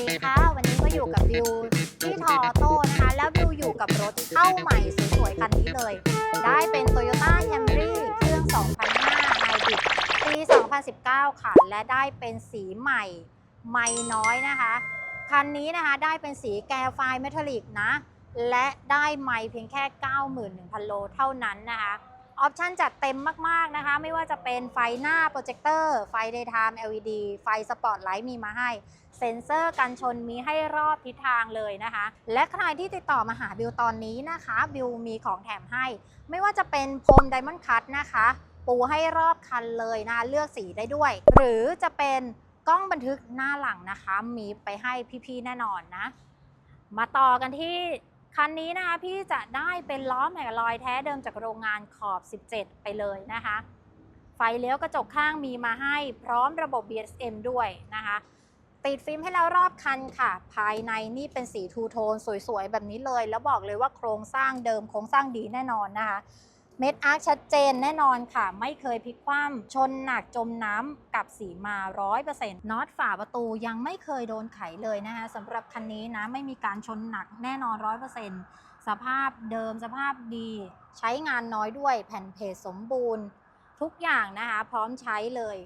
ดีค่ะ วันนี้ก็อยู่กับบิวที่ทอโต้นะคะ แล้วบิวอยู่กับรถเข้าใหม่สวยๆคันนี้เลย ได้เป็น Toyota Camry เครื่อง 2005 Hybrid ปี 2019 ค่ะ และได้เป็นสีใหม่ ไม่น้อยนะคะ คันนี้นะคะได้เป็นสีแกรไฟเมทัลลิกนะ และได้ไม่เพียงแค่ 91,000 โลเท่านั้นนะคะ ออปชันจัดเต็มมาก ๆ นะคะ ไม่ว่าจะเป็นไฟหน้าโปรเจคเตอร์ไฟ daytime LED ไฟสปอตไลท์มีมาให้ เซ็นเซอร์กันชนมีให้รอบทิศทางเลยนะคะ และใครที่ติดต่อมาหาบิวตอนนี้นะคะ บิวมีของแถมให้ ไม่ว่าจะเป็นพรมไดมอนด์คัตนะคะ ปูให้รอบคันเลยนะคะเลือกสีได้ด้วย หรือจะเป็นกล้องบันทึกหน้าหลังนะคะ มีไปให้พี่ ๆ แน่นอนนะ มาต่อกันที่ คันนี้นะคะพี่จะได้เป็นล้อแม็กลอยแท้เดิมจากโรงงานขอบ 17 ไปเลยนะคะ ไฟเลี้ยวกระจกข้างมีมาให้พร้อมระบบ BSM ด้วยนะคะ ติดฟิล์มให้แล้วรอบคันค่ะ ภายในนี่เป็นสีทูโทนสวยๆ แบบนี้เลย แล้วบอกเลยว่าโครงสร้างเดิมโครงสร้างดีแน่นอนนะคะ เม็ดอาร์คชัดเจนแน่นอนค่ะ ไม่เคยพลิกคว่ำชนหนักจมน้ำกับสีมา 100%น็อตฝาประตูยังไม่เคยโดนไขเลยนะคะสำหรับคันนี้นะไม่มีการชนหนักแน่นอน 100%สภาพเดิมสภาพดี ใช้งานน้อยด้วยแผ่นเพจสมบูรณ์ ทุกอย่างนะคะพร้อมใช้เลย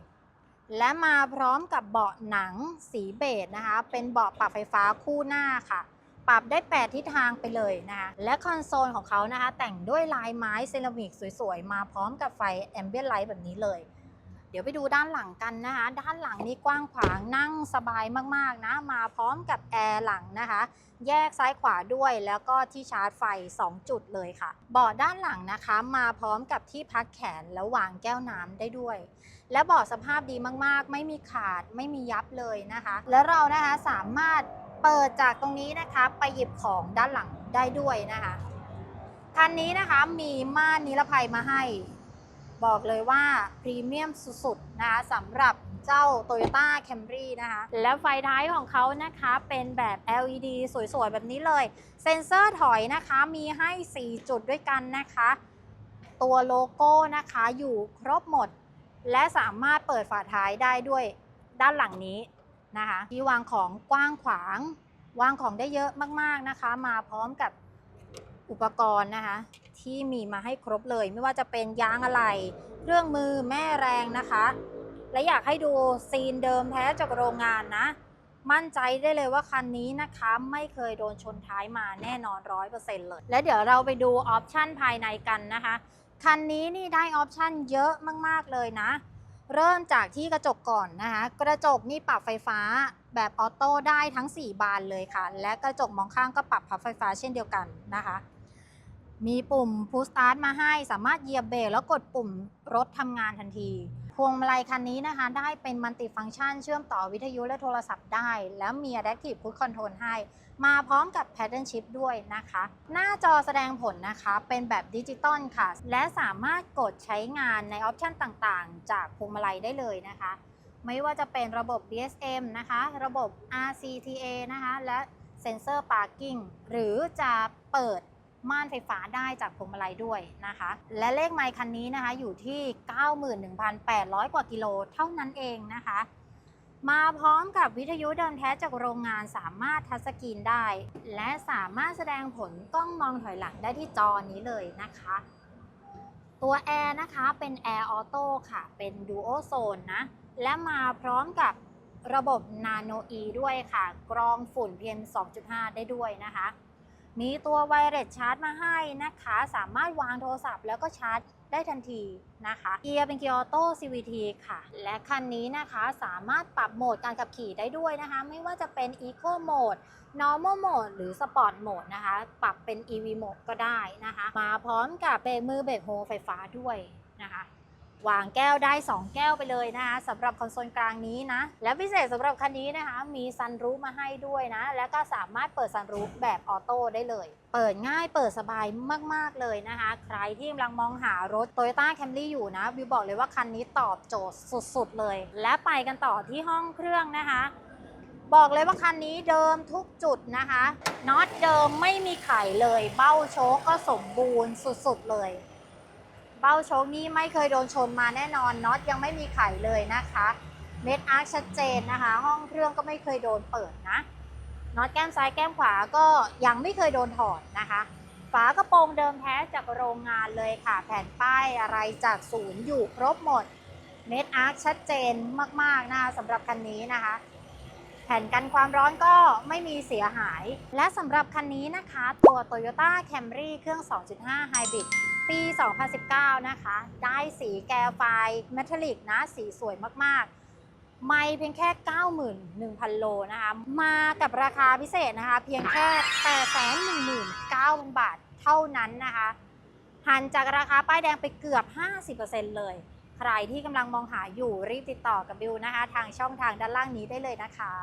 และมาพร้อมกับเบาะหนังสีเบจนะคะ เป็นเบาะปรับไฟฟ้าคู่หน้าค่ะ ปรับได้ 8 ทิศทางไปเลยนะคะและคอนโซลของเขานะคะ แต่งด้วยลายไม้เซรามิกสวยๆ มาพร้อมกับไฟแอมเบียนไลท์แบบนี้เลย เดี๋ยวไปดูด้านหลังกันนะคะ ด้านหลังนี้กว้างขวางนั่งสบายมากๆนะ มาพร้อมกับแอร์หลังนะคะ แยกซ้ายขวาด้วยแล้วก็ที่ชาร์จไฟ 2 จุดเลยค่ะ เบาะด้านหลังนะคะ มาพร้อมกับที่พักแขนแล้ววางแก้วน้ำได้ด้วยและเบาะสภาพดีมากๆ ไม่มีขาดไม่มียับเลยนะคะ และเรานะคะสามารถ เปิดจากตรงนี้นะคะไปหยิบของด้านหลังได้ด้วยนะคะคันนี้นะคะมีม่านนิรภัยมาให้ บอกเลยว่าพรีเมียมสุดๆนะคะสำหรับเจ้า Toyota Camry นะคะ แล้วไฟท้ายของเขานะคะเป็นแบบ LED สวยๆ แบบนี้เลย เซ็นเซอร์ถอยนะคะมีให้ 4 จุดด้วยกันนะคะ ตัวโลโก้นะคะอยู่ครบหมด และสามารถเปิดฝาท้ายได้ด้วยด้านหลังนี้ นะคะที่วางของกว้างขวาง วางของได้เยอะมากๆนะคะ มาพร้อมกับอุปกรณ์นะคะ ที่มีมาให้ครบเลย ไม่ว่าจะเป็นยางอะไหล่เครื่องมือแม่แรงนะคะ และอยากให้ดูซีนเดิมแท้จากโรงงานนะ มั่นใจได้เลยว่าคันนี้นะคะไม่เคยโดนชนท้ายมาแน่นอน 100%เลย และเดี๋ยวเราไปดูออปชันภายในกันนะคะ คันนี้นี่ได้ออปชันเยอะมากๆเลยนะ เริ่มจากที่กระจกก่อนนะคะ กระจกนี่ปรับไฟฟ้าแบบออโต้ได้ทั้ง 4 บานเลยค่ะ และกระจกมองข้างก็ปรับพับไฟฟ้าเช่นเดียวกันนะคะ มีปุ่ม push start มาให้สามารถเหยียบเบรกแล้วกดปุ่มรถทำงานทันที พวงมาลัยคันนี้นะคะ ได้เป็นมัลติฟัง c t ชันเชื่อมต่อวิทยุและโทรศัพท์ได้ แล้วมี Adaptive Cruise Control ให้ มาพร้อมกับ Pattern Shift ด้วยนะคะ หน้าจอแสดงผลนะคะเป็นแบบดิจิตอลค่ะ และสามารถกดใช้งานในออปชันต่างๆ จากพวงมาลัยได้เลยนะคะ ไม่ว่าจะเป็นระบบ BSM นะคะ ระบบ RCTA นะคะ และเซ็นเซอร์ Parking หรือจะเปิด ม่านไฟฟ้าได้จากพวงมาลัยด้วยนะคะ และเลขไมค์คันนี้นะคะอยู่ที่ 91,800 กว่ากิโลเท่านั้นเองนะคะ มาพร้อมกับวิทยุเดิมแท้จากโรงงานสามารถทัชสกรีนได้ และสามารถแสดงผลกล้องมองถอยหลังได้ที่จอนี้เลยนะคะตัวแอร์นะคะเป็น Air Auto ค่ะ เป็น Duo Zone นะ และมาพร้อมกับระบบ Nano E ด้วยค่ะ กรองฝุ่น PM 2.5 ได้ด้วยนะคะ มีตัวไวเลสชาร์จมาให้นะคะ สามารถวางโทรศัพท์แล้วก็ชาร์จได้ทันทีนะคะ เกียร์เป็นเกียร์ออโต้ CVT ค่ะ และคันนี้นะคะสามารถปรับโหมดการขับขี่ได้ด้วยนะคะ ไม่ว่าจะเป็น Eco Mode normal mode หรือ sport mode นะคะ ปรับเป็น EV mode ก็ได้นะคะ มาพร้อมกับเบรกมือเบรกโฮไฟฟ้าด้วยนะคะ วางแก้วได้ 2 แก้วไปเลยนะคะสำหรับคอนโซลกลางนี้นะ และพิเศษสำหรับคันนี้นะคะ มีซันรูฟมาให้ด้วยนะ แล้วก็สามารถเปิดซันรูฟแบบออโต้ได้เลย เปิดง่ายเปิดสบายมาก ๆ เลยนะคะ ใครที่กำลังมองหารถ Toyota Camry อยู่นะ วิวบอกเลยว่าคันนี้ตอบโจทย์สุด ๆ เลย และไปกันต่อที่ห้องเครื่องนะคะบอกเลยว่าคันนี้เดิมทุกจุดนะคะน็อตเดิมไม่มีไขเลย เบ้าโชก็สมบูรณ์สุดๆเลย เบ้าโชคนี้ไม่เคยโดนชนมาแน่นอนน็อตยังไม่มีไขเลยนะคะ เม็ดอาร์คชัดเจนนะคะ ห้องเครื่องก็ไม่เคยโดนเปิดนะน็อตแก้มซ้ายแก้มขวาก็ยังไม่เคยโดนถอดนะคะ ฝากระโปรงเดิมแท้จากโรงงานเลยค่ะ แผ่นป้ายอะไรจากศูนย์อยู่ครบหมดเน็ตอาร์คชัดเจนมากๆนะคะสำหรับคันนี้นะคะ ผ่นกันความร้อนก็ไม่มีเสียหาย และสำหรับคันนี้นะคะ ตัว Toyota Camry เครื่อง 2.5 Hybrid ปี 2019 นะคะ ได้สีแกลไฟเมทัลลิกนะ สีสวยมากๆ ไม่เพียงแค่ 91,000 โลนะคะ มากับราคาพิเศษนะคะ เพียงแค่ 819,000 บาทเท่านั้นนะคะหันจากราคาป้ายแดงไปเกือบ 50%เลย รที่กำลังมองหาอยู่รีบติดต่อกับบิวนะคะ ทางช่องทางด้านล่างนี้ได้เลยนะคะ